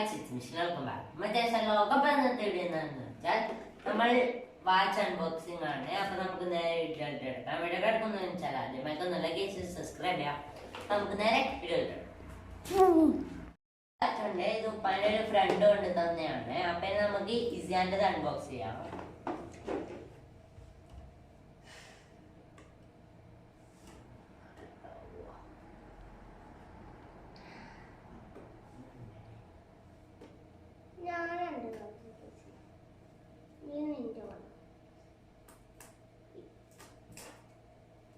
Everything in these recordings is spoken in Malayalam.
ഗായ്സ് മിഷനൊക്കെ മറ്റേ ലോകബന്ധത്തെ വെച്ചാൽ നമ്മൾ വാച്ച് അൺബോക്സിംഗ് ആണ്. അപ്പൊ നമുക്ക് നേരെ വീട്ടിലോട്ട് എടുക്കാം. ഇവിടെ കിടക്കുന്നത് വെച്ചാൽ ആദ്യമായിട്ട് നല്ല കേസ് സബ്സ്ക്രൈബ് ചെയ്യാം. നമുക്ക് നേരെ വീട്ടിലോട്ട് ഇത് ഒരു ഫ്രണ്ട് കൊണ്ട് തന്നെയാണ്. അപ്പൊ നമുക്ക് ഈസിയാന്റെ അൺബോക്സ് ചെയ്യാം. വേണം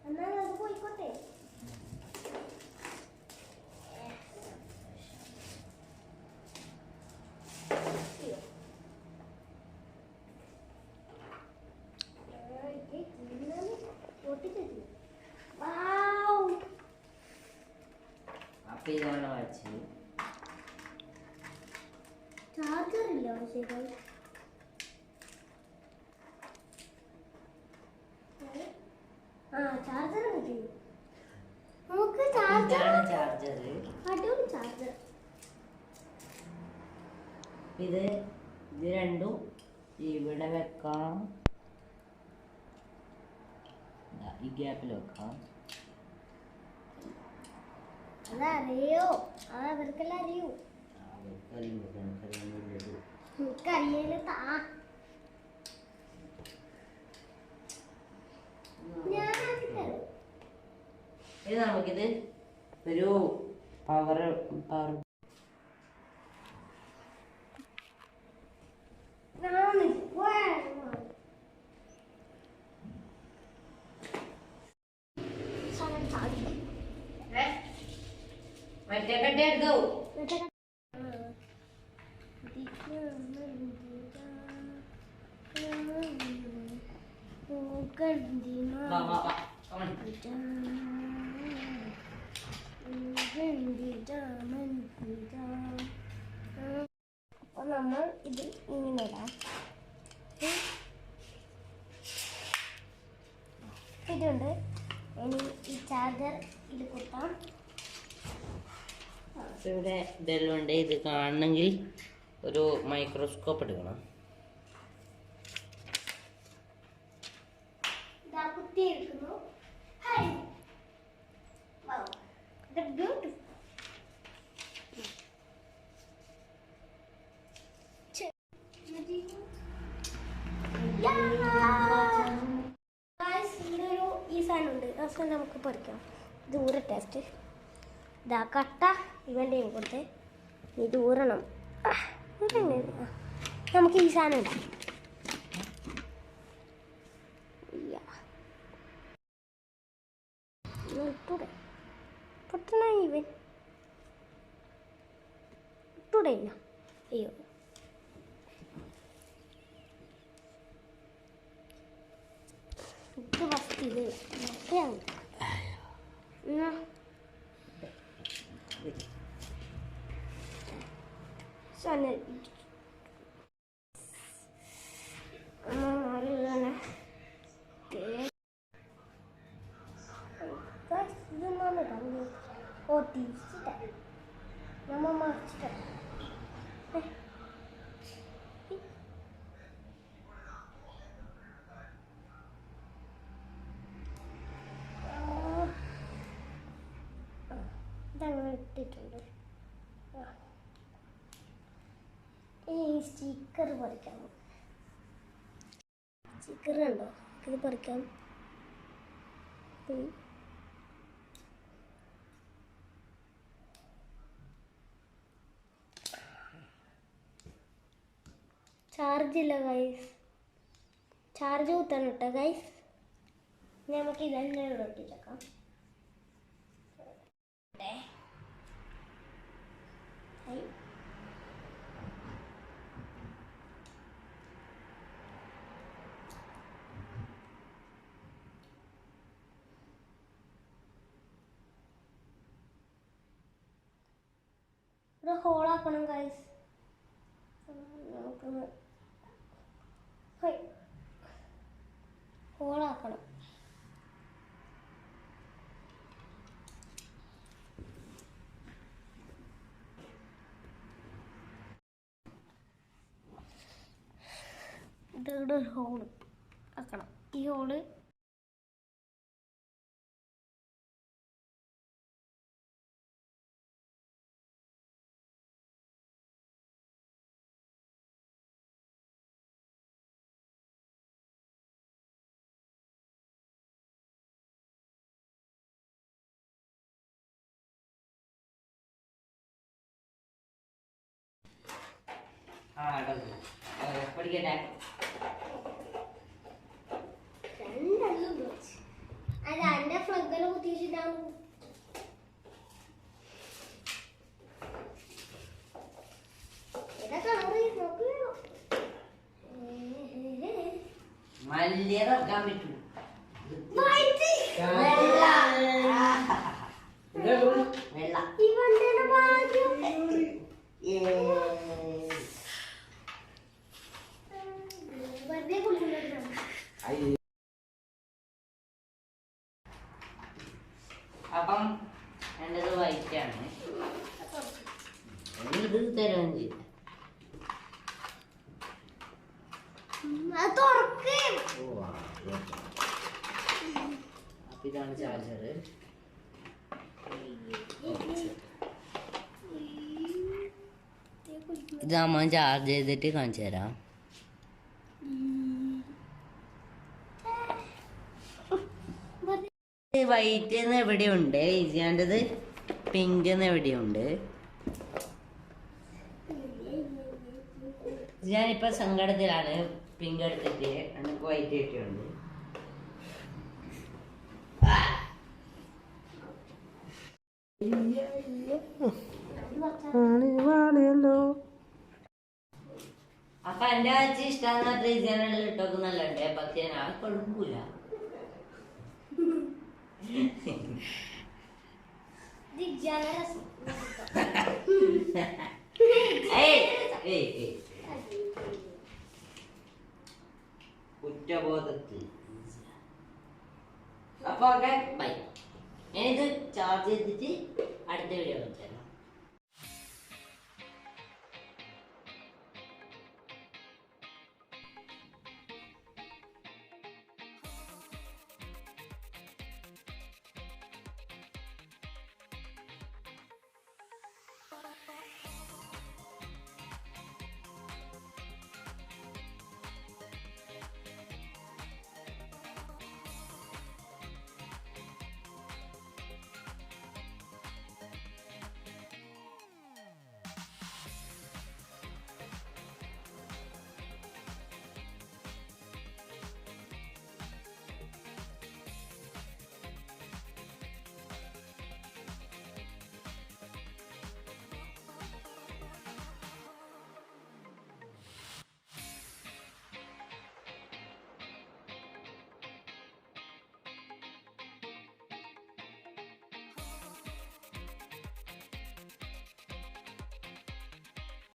എന്നാൽ അത് പോയിക്കോട്ടെ. അപ്പൊ ഇതാണ് വാച്ച് ചാർജർ ഇല്ല പക്ഷേ guys. ഏ? ആ ചാർജർ കിട്ടി നമുക്ക് ചാർജർ ഇതാണ് ചാർജർ അടിപൊളി ചാർജർ ഇത് ഇത് രണ്ടും ഇവിടെ വെക്കാം ഈ ഗ്യാപ്പിൽ വെക്കാം അതറിയോ? അത് അവർക്കെല്ലാം അറിയൂ. നമുക്കിത് ഒരു പവർ പവർ വാ വാ on. അപ്പൊ നമ്മൾ ഇത് ഇങ്ങനെ ഇടാം ഇതുണ്ട് ഇനി ഈ ചാർജർ ഇത് കുത്താം ഇവിടെ ഇതെല്ലാം ഇത് കാണണമെങ്കിൽ ഒരു മൈക്രോസ്കോപ്പ് എടുക്കണം. ഇതാ ഇത് ഈ സാധനം ഉണ്ട്. ആ സാധനം നമുക്ക് പറിക്കാം ദൂര ടേസ്റ്റ് ഇതാ കട്ട ഇവന്റെയും കൊടുത്ത് നീ ദൂരണം? നമുക്ക് ഈ സാധനം ഇടാം. ഇട്ടൂടെ. പൊട്ടണ ഇവൻ. ഇട്ടൂടെ ഇല്ല അയ്യോ. ഇത് ഫസ്റ്റ് ഇത്. Weg. So eine. Oh, die ist da. Mama macht sie da. Sticker പറിക്കാം sticker ഉണ്ടോ? ഇത് പറിക്കാം. ചാർജ് ഇല്ല ഗൈസ് ചാർജ് കുത്താണ് ഗൈസ് നമുക്ക് ഇതെല്ലാം ഇവിടെ ഒട്ടിച്ചേക്കാം ഒരു ഹോളാക്കണം ഗൈസ് ഹോൾ ഹോളാക്കണം ഇതൊരു ഹോൾ ആക്കണം. ഈ ഹോൾ ആ അടങ്ങ്. ആ, പഠിക്കട്ടെ. രണ്ടെണ്ണം വെച്ച്. അത് കുത്തിച്ചിട്ടാണ് ഏതാ കളറ് നോക്ക്. മല്ലിയ തുറക്കാൻ പറ്റൂ. വെള്ള. ഇവന്റെ ഭാഗ്യം. അപ്പം എന്റെത് വൈറ്റ് ആണ് ഇത് തരുകയും ചെയ്യും. അപ്പൊ ഇതാണ് ചാർജർ ഇത് ചാർജ് ചെയ്തിട്ട് കാണിച്ചു തരാം. വൈറ്റ് എന്ന് എവിടെയുണ്ട് ഈസിയാന്റെത് പിങ്ക് എന്ന് എവിടെയുണ്ട് ഞാനിപ്പോ സങ്കടത്തിലാണ്. പിങ്ക് എടുത്തിട്ട് എനിക്ക് വൈറ്റ് കിട്ടിയുണ്ട്. അപ്പൊ എന്റെ അച്ഛൻ ഇഷ്ടമാണ് പറഞ്ഞാൽ ഇട്ടൊക്കെ നല്ലുണ്ട് പക്ഷെ ഞാൻ കൊടുക്കൂല കുറ്റബോധത്തിൽ അപ്പൊ ഓക്കെ ബൈ ഞാനിത് ചാർജ് ചെയ്തിട്ട് അടുത്ത വീഡിയോ വെച്ചാൽ